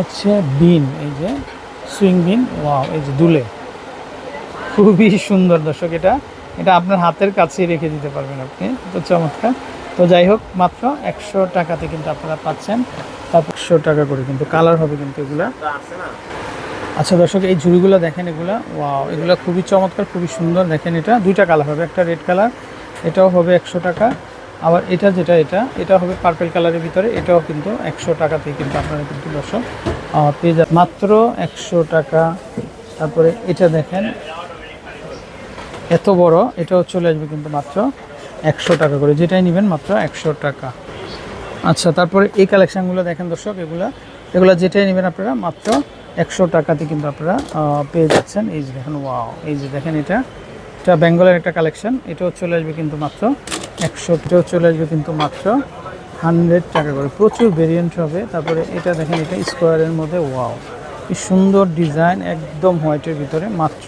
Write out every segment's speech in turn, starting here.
হচ্ছে বিন, এই যে সুইং বিন, ওয়াও, এই যে দুলে। খুবই সুন্দর দর্শক এটা। এটা আপনার হাতের কাছেই রেখে দিতে পারবেন আপনি, তো চমৎকার। তো যাই হোক, মাত্র একশো টাকাতে কিন্তু আপনারা পাচ্ছেন। তারপর একশো টাকা করে কিন্তু, কালার হবে কিন্তু এগুলা। আচ্ছা দর্শক, এই ঝুড়িগুলো দেখেন এগুলা। ওয়াও, এগুলো খুবই চমৎকার, খুবই সুন্দর। দেখেন এটা, দুইটা কালার হবে, একটা রেড কালার, এটাও হবে একশো টাকা। আবার এটা যেটা, এটা এটা হবে পার্পেল কালারের ভিতরে, এটাও কিন্তু একশো টাকাতেই কিন্তু আপনারা কিন্তু দর্শক পেয়ে যাবেন। মাত্র একশো টাকা। তারপরে এটা দেখেন, এত বড়, এটাও চলে আসবে কিন্তু মাত্র একশো টাকা করে। যেটাই নেবেন মাত্র একশো টাকা। আচ্ছা তারপরে এই কালেকশানগুলো দেখেন দর্শক, এগুলা এগুলা যেটাই নেবেন আপনারা মাত্র একশো টাকাতে কিন্তু আপনারা পেয়ে যাচ্ছেন। এই যে দেখেন ওয়াও এই যে দেখেন এটা। এটা বেঙ্গলের একটা কালেকশন, এটাও চলে আসবে কিন্তু মাত্র, একশো, এটাও চলে আসবে কিন্তু মাত্র হান্ড্রেড টাকা করে। প্রচুর ভেরিয়েন্ট হবে, তারপরে এটা দেখেন, এটা স্কোয়ারের মধ্যে ওয়াও কি সুন্দর ডিজাইন একদম হোয়াইটের ভিতরে, মাত্র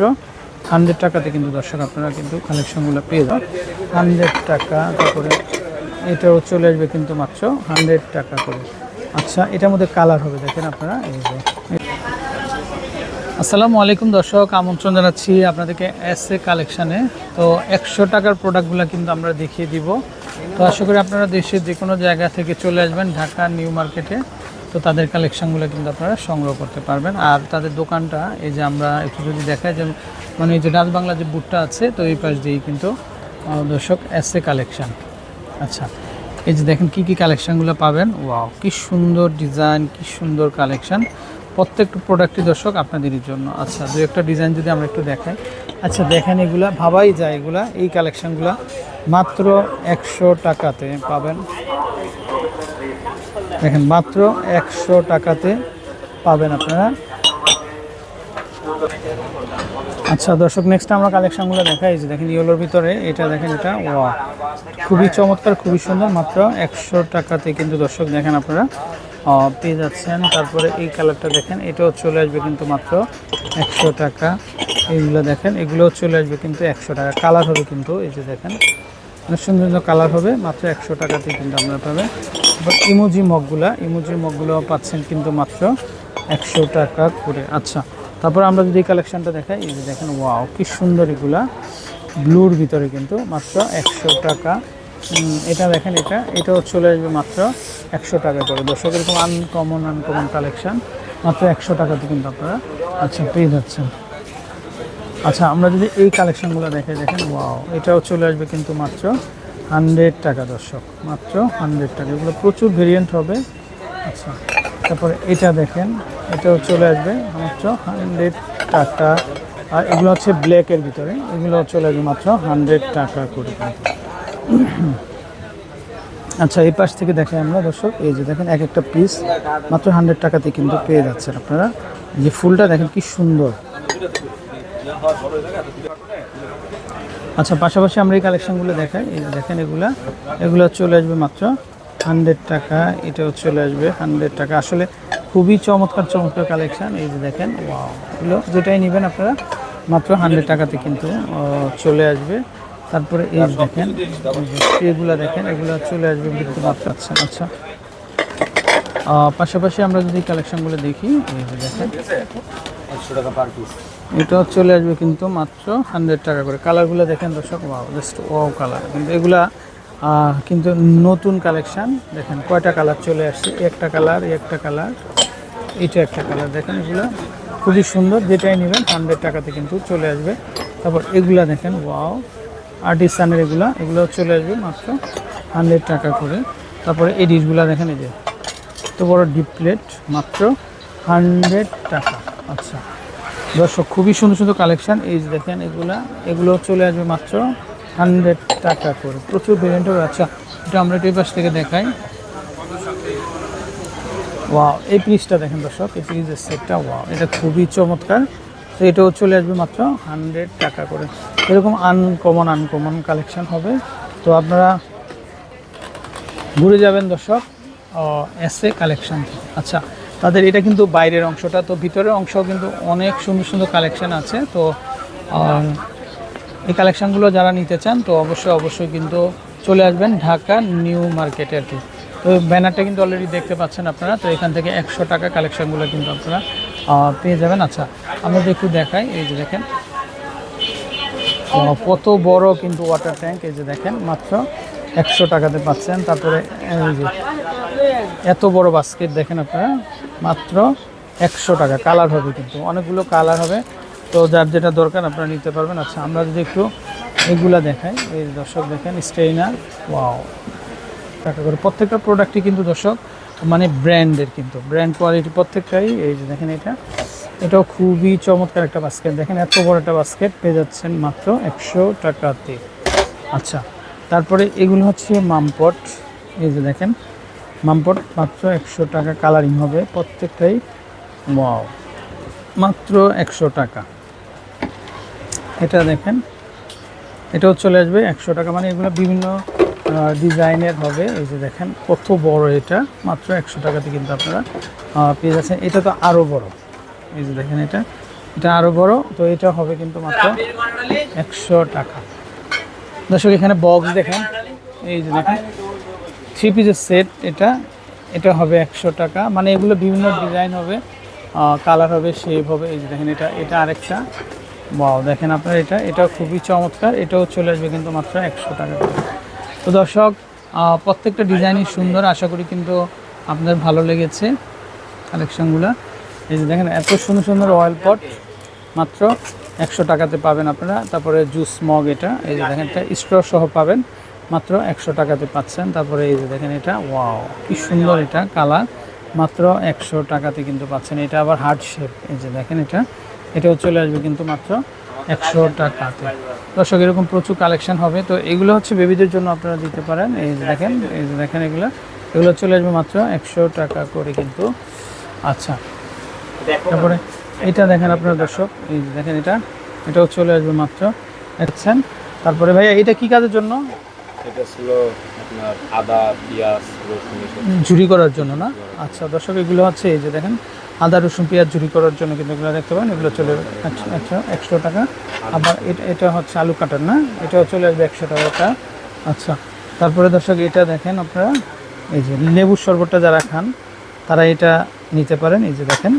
হান্ড্রেড টাকাতে কিন্তু দর্শক, আপনারা কিন্তু কালেকশনগুলো পেয়ে যান হান্ড্রেড টাকা, তারপরে এটাও চলে আসবে কিন্তু মাত্র হান্ড্রেড টাকা করে। আচ্ছা এটার মধ্যে কালার হবে, দেখেন আপনারা, এই যে। আসসালামু আলাইকুম দর্শক, আমন্ত্রণ জানাচ্ছি আপনাদেরকে এস এ কালেকশানে তো একশো টাকার প্রোডাক্টগুলো কিন্তু আমরা দেখিয়ে দিব। তো আশা করি আপনারা দেশের যে কোনো জায়গা থেকে চলে আসবেন, ঢাকা, নিউ মার্কেটে। তো তাদের কালেকশানগুলো কিন্তু আপনারা সংগ্রহ করতে পারবেন। আর তাদের দোকানটা, এই যে আমরা একটু যদি দেখাই, যে মানে এই যে ডাচ বাংলা যে বুটটা আছে, তো এই পাশ দিয়েই কিন্তু দর্শক এস এ কালেকশান আচ্ছা এই যে দেখেন কী কী কালেকশনগুলো পাবেন? ওয়াও, কী সুন্দর ডিজাইন, কী সুন্দর কালেকশন প্রত্যেকটা প্রোডাক্টই দর্শক আপনাদেরই জন্য। আচ্ছা দু একটা ডিজাইন যদি আমরা একটু দেখাই। আচ্ছা দেখেন এগুলা, ভাবাই যায় এগুলা। এই কালেকশনগুলো মাত্র একশো টাকাতে পাবেন। দেখেন, মাত্র একশো টাকাতে পাবেন আপনারা। আচ্ছা দর্শক নেক্সট আমরা কালেকশনগুলো দেখাই। যে দেখেন ইয়েলোর ভিতরে, এটা দেখেন, এটা ওয়া খুবই চমৎকার, খুবই সুন্দর, মাত্র একশো টাকাতে কিন্তু দর্শক দেখেন আপনারা। পেয়ে যাচ্ছেন। তারপরে এই কালারটা দেখেন, এটাও চলে আসবে কিন্তু মাত্র একশো টাকা। এইগুলো দেখেন, এগুলোও চলে আসবে কিন্তু একশো টাকা। কালার হবে কিন্তু, এই যে দেখেন, অনেক সুন্দর সুন্দর কালার হবে, মাত্র একশো টাকাতে কিন্তু আপনারা পাবেন। এবার ইমোজি মগগুলা, ইমোজি মগগুলো পাচ্ছেন কিন্তু মাত্র একশো টাকা করে। আচ্ছা তারপর আমরা যদি এই কালেকশনটা দেখাই, এই যে দেখেন, ওয়াও, কি সুন্দর এগুলা। ব্লুর ভিতরে কিন্তু মাত্র একশো টাকা। এটা দেখেন এটা। এটাও চলে আসবে মাত্র একশো টাকা করে। দর্শক, এরকম আনকমন আনকমন কালেকশান মাত্র একশো টাকাতে কিন্তু আপনারা আচ্ছা পেয়ে যাচ্ছেন। আচ্ছা আমরা যদি এই কালেকশানগুলো দেখে দেখেন ওয়াও এটাও চলে আসবে কিন্তু মাত্র হান্ড্রেড টাকা দর্শক, মাত্র হান্ড্রেড টাকা। এগুলো প্রচুর ভেরিয়েন্ট হবে। আচ্ছা তারপরে এটা দেখেন, এটাও চলে আসবে মাত্র হান্ড্রেড টাকা। আর এগুলো হচ্ছে ব্ল্যাকের ভিতরে, এগুলো চলে আসবে মাত্র হান্ড্রেড টাকা করে আচ্ছা এই পাশ থেকে দেখেন আমরা দর্শক, এই যে দেখেন, এক একটা পিস মাত্র হান্ড্রেড টাকাতে কিন্তু পেয়ে যাচ্ছেন আপনারা। যে ফুলটা দেখেন কি সুন্দর। আচ্ছা পাশাপাশি আমরা এই কালেকশনগুলো দেখাই এই দেখেন এগুলা। এগুলো চলে আসবে মাত্র হান্ড্রেড টাকা, এটাও চলে আসবে হান্ড্রেড টাকা। আসলে খুবই চমৎকার চমৎকার কালেকশন এই যে দেখেন এগুলো যেটাই নেবেন আপনারা, মাত্র হান্ড্রেড টাকাতে কিন্তু চলে আসবে। তারপরে এই দেখেন এগুলো দেখেন এগুলো চলে আসবে কিন্তু মাত্র আচ্ছা। আচ্ছা পাশাপাশি আমরা যদি কালেকশনগুলো দেখি দেখেন। এটাও চলে আসবে কিন্তু মাত্র হান্ড্রেড টাকা করে। কালারগুলো দেখেন দর্শক ওয়াও জাস্ট ওয়াও কালার কিন্তু এগুলা কিন্তু নতুন কালেকশান। দেখেন কয়টা কালার চলে আসছে? একটা কালার একটা কালার। এটা একটা কালার। দেখেন এগুলো খুবই সুন্দর। যেটাই নেবেন হান্ড্রেড টাকাতে কিন্তু চলে আসবে। তারপর এগুলা দেখেন ওয়াও আর্টিসানের এগুলা, এগুলো চলে আসবে মাত্র হান্ড্রেড টাকা করে। তারপরে এই ডিশগুলো দেখেন এই যে, এত বড় ডিপ প্লেট মাত্র হান্ড্রেড টাকা। আচ্ছা দর্শক, খুবই সুন্দর সুন্দর কালেকশান এই যে দেখেন এগুলা, এগুলো চলে আসবে মাত্র হান্ড্রেড টাকা করে। প্রচুর ভেরিয়েন্ট হবে আচ্ছা এটা আমরা একটু পাশ থেকে দেখাই। ওয়াও এই পিসটা দেখেন দর্শক, এই পিসের সেটটা ওয়াও এটা খুবই চমৎকার। তো এটাও চলে আসবে মাত্র হান্ড্রেড টাকা করে। এরকম আনকমন আনকমন কালেকশন হবে। তো আপনারা ঘুরে যাবেন দর্শক এস কালেকশন আচ্ছা তাদের এটা কিন্তু বাইরের অংশটা, তো ভিতরের অংশ কিন্তু অনেক সুন্দর সুন্দর কালেকশন আছে। তো এই কালেকশনগুলো যারা নিতে চান, তো অবশ্যই অবশ্যই কিন্তু চলে আসবেন ঢাকা নিউ মার্কেটে আর কি। তো ব্যানারটা কিন্তু অলরেডি দেখতে পাচ্ছেন আপনারা। তো এখান থেকে একশো টাকা কালেকশনগুলো কিন্তু আপনারা পেয়ে যাবেন। আচ্ছা আমরা একটু দেখাই। এই যে দেখেন কত বড় কিন্তু ওয়াটার ট্যাঙ্ক এই যে দেখেন, মাত্র একশো টাকাতে পাচ্ছেন। তারপরে, এই যে এত বড় বাস্কেট দেখেন আপনারা, মাত্র একশো টাকা। কালার হবে কিন্তু, অনেকগুলো কালার হবে। তো যার যেটা দরকার আপনারা নিতে পারবেন। আচ্ছা আমরা যদি একটু এগুলা দেখাই। এই দর্শক দেখেন স্টেইনার ওয়াও টাকা করে প্রত্যেকটা প্রোডাক্টই কিন্তু দর্শক মানে ব্র্যান্ডের কিন্তু, ব্র্যান্ড কোয়ালিটি প্রত্যেকটাই, এই যে দেখেন এটা। এটাও খুবই চমৎকার একটা বাস্কেট দেখেন এত বড় একটা বাস্কেট পেয়ে যাচ্ছেন মাত্র একশো টাকাতে। আচ্ছা তারপরে এগুলো হচ্ছে মামপট। এই যে দেখেন, মামপট মাত্র একশো টাকা কালারিং হবে প্রত্যেকটাই। ওয়াও মাত্র একশো টাকা। এটা দেখেন, এটাও চলে আসবে একশো টাকা। মানে এগুলো বিভিন্ন ডিজাইনের হবে। এই যে দেখেন কত বড় এটা। মাত্র একশো টাকাতে কিন্তু আপনারা পেয়ে যাচ্ছেন। এটা তো আরও বড়। এই যে দেখেন এটা। এটা আরও বড়। তো এটা হবে কিন্তু মাত্র একশো টাকা। দর্শক এখানে বক্স দেখেন। এই যে দেখেন থ্রি পিসের সেট এটা। এটা হবে একশো টাকা। মানে এগুলো বিভিন্ন ডিজাইন হবে। কালার হবে শেপ হবে। এই যে দেখেন এটা। এটা আরেকটা। বাও দেখেন আপনার এটা। এটা খুবই চমৎকার। এটাও চলে আসবে কিন্তু মাত্র একশো টাকা। তো দর্শক প্রত্যেকটা ডিজাইনই সুন্দর, আশা করি কিন্তু আপনাদের ভালো লেগেছে কালেকশনগুলো। এই যে দেখেন, এত সুন্দর সুন্দর অয়েল পট মাত্র একশো টাকাতে পাবেন আপনারা। তারপরে জুস মগ এটা, এই যে দেখেন, এটা স্ট্র সহ পাবেন, মাত্র একশো টাকাতে পাচ্ছেন। তারপরে এই যে দেখেন এটা ওয়াও কি সুন্দর এটা কালার মাত্র একশো টাকাতে কিন্তু পাচ্ছেন। এটা আবার হার্ড শেপ এই যে দেখেন এটা, এটাও চলে আসবে কিন্তু মাত্র একশো টাকাতে দর্শক এরকম প্রচুর কালেকশন হবে। তো এগুলো হচ্ছে বেবিদের জন্য আপনারা দিতে পারেন। এই যে দেখেন এই যে দেখেন এগুলো। এগুলো চলে আসবে মাত্র একশো টাকা করে কিন্তু। আচ্ছা। তারপরে এটা দেখেন আপনার দর্শক এই যে দেখেন এটা। এটাও চলে আসবে মাত্র দেখছেন তারপরে ভাইয়া এটা কি কাজের জন্য? এটা ছিল আপনার আদা পেঁয়াজ রসুন ঝুরি করার জন্য না? আচ্ছা দর্শক এগুলো হচ্ছে এই যে দেখেন আদা, রসুন, পেঁয়াজ ঝুরি করার জন্য কিন্তু এগুলো দেখতে পারেন এগুলো চলে আচ্ছা আচ্ছা একশো টাকা। আবার এটা এটা হচ্ছে আলু কাটার, না? এটাও চলে আসবে একশো টাকা আচ্ছা তারপরে দর্শক, এটা দেখেন আপনারা, এই যে লেবুর শরবতটা যারা খান, তারা এটা নিতে পারেন, এই যে দেখেন।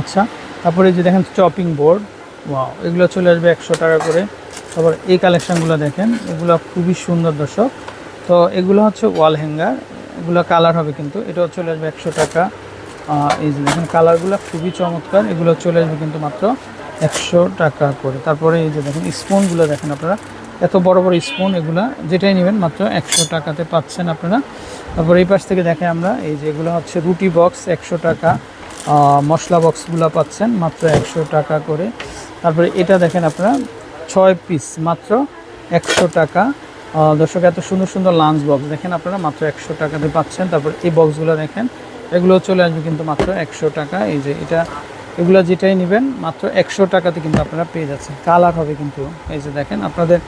আচ্ছা তারপরে এই যে দেখেন চপিং বোর্ড, ওয়াও, এগুলো চলে আসবে একশো টাকা করে। তারপর এই কালেকশানগুলো দেখেন, এগুলো খুবই সুন্দর দর্শক। তো এগুলো হচ্ছে ওয়াল হ্যাঙ্গার, এগুলো কালার হবে কিন্তু, এটাও চলে আসবে একশো টাকা। এই যে দেখেন, কালারগুলো খুবই চমৎকার। এগুলো চলে আসবে কিন্তু মাত্র একশো টাকা করে। তারপরে এই যে দেখেন, স্পুনগুলো দেখেন আপনারা। এত বড় বড় স্পুন, এগুলা যেটাই নেবেন, মাত্র একশো টাকাতে পাচ্ছেন আপনারা। তারপর এই পাশ থেকে দেখে আমরা, এই যে এগুলো হচ্ছে রুটি বক্স, একশো টাকা। মশলা বক্সগুলো পাচ্ছেন, মাত্র একশো টাকা করে। তারপরে এটা দেখেন আপনারা, ছয় পিস, মাত্র একশো টাকা। দর্শক, এত সুন্দর সুন্দর লাঞ্চ বক্স। দেখেন আপনারা, মাত্র একশো টাকাতে পাচ্ছেন। তারপর এই বক্সগুলো দেখেন এগুলো চলে আসবে কিন্তু মাত্র একশো টাকা। এই যে এটা, এগুলো যেটাই নেবেন, মাত্র একশো টাকাতে কিন্তু আপনারা পেয়ে যাচ্ছেন। কালার হবে কিন্তু, এই যে দেখেন, আপনাদের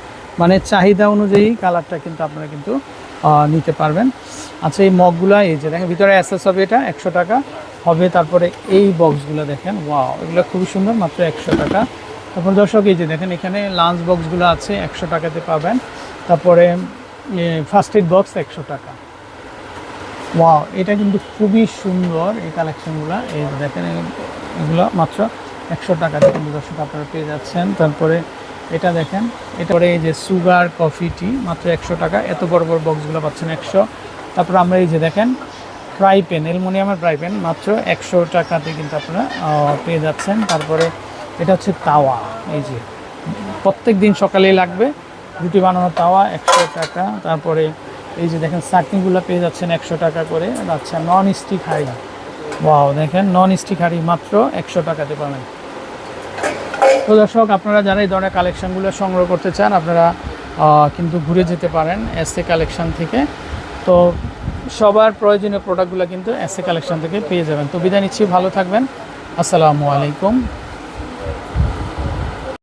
মানে চাহিদা অনুযায়ী কালারটা কিন্তু আপনারা কিন্তু নিতে পারবেন। আচ্ছা এই মগগুলো, এই যে দেখেন, ভিতরে অ্যাসেস হবে এটা, একশো টাকা। হবে তারপরে এই বক্সগুলো দেখেন ওয়াও এগুলো খুবই সুন্দর, মাত্র একশো টাকা। তারপর দর্শক, এই যে দেখেন, এখানে লাঞ্চ বক্সগুলো আছে, একশো টাকাতে পাবেন। তারপরে ফার্স্ট এড বক্স একশো টাকা। ওয়াও এটা কিন্তু খুবই সুন্দর এই কালেকশনগুলো এই দেখেন, এগুলো মাত্র একশো টাকাতে কিন্তু দর্শক আপনারা পেয়ে যাচ্ছেন। তারপরে এটা দেখেন এটা পরে এই যে সুগার কফি টি মাত্র একশো টাকা। এত বড় বড় বক্সগুলো পাচ্ছেন একশো। তারপর আমরা এই যে দেখেন ফ্রাই পেন অ্যালমোনিয়ামের ফ্রাই পেন মাত্র একশো টাকাতে কিন্তু আপনারা পেয়ে যাচ্ছেন। তারপরে এটা হচ্ছে তাওয়া। এই যে প্রত্যেক দিন সকালেই লাগবে। রুটি বানানোর তাওয়া, একশো টাকা। তারপরে এই যে দেখেন চাটনিগুলো পেয়ে যাচ্ছেন একশো টাকা করে। আচ্ছা নন স্টিক হাঁড়ি। ওয়াও দেখেন নন স্টিক হাঁড়ি মাত্র একশো টাকাতে পাবেন। তো দর্শক, আপনারা যারা এই ধরনের কালেকশনগুলো সংগ্রহ করতে চান, আপনারা কিন্তু ঘুরে যেতে পারেন এসএ কালেকশন থেকে। তো সবার প্রয়োজনীয় প্রোডাক্টগুলো কিন্তু এসএ কালেকশন থেকে পেয়ে যাবেন। তো বিদায় নিচ্ছি, ভালো থাকবেন। আসসালামু আলাইকুম।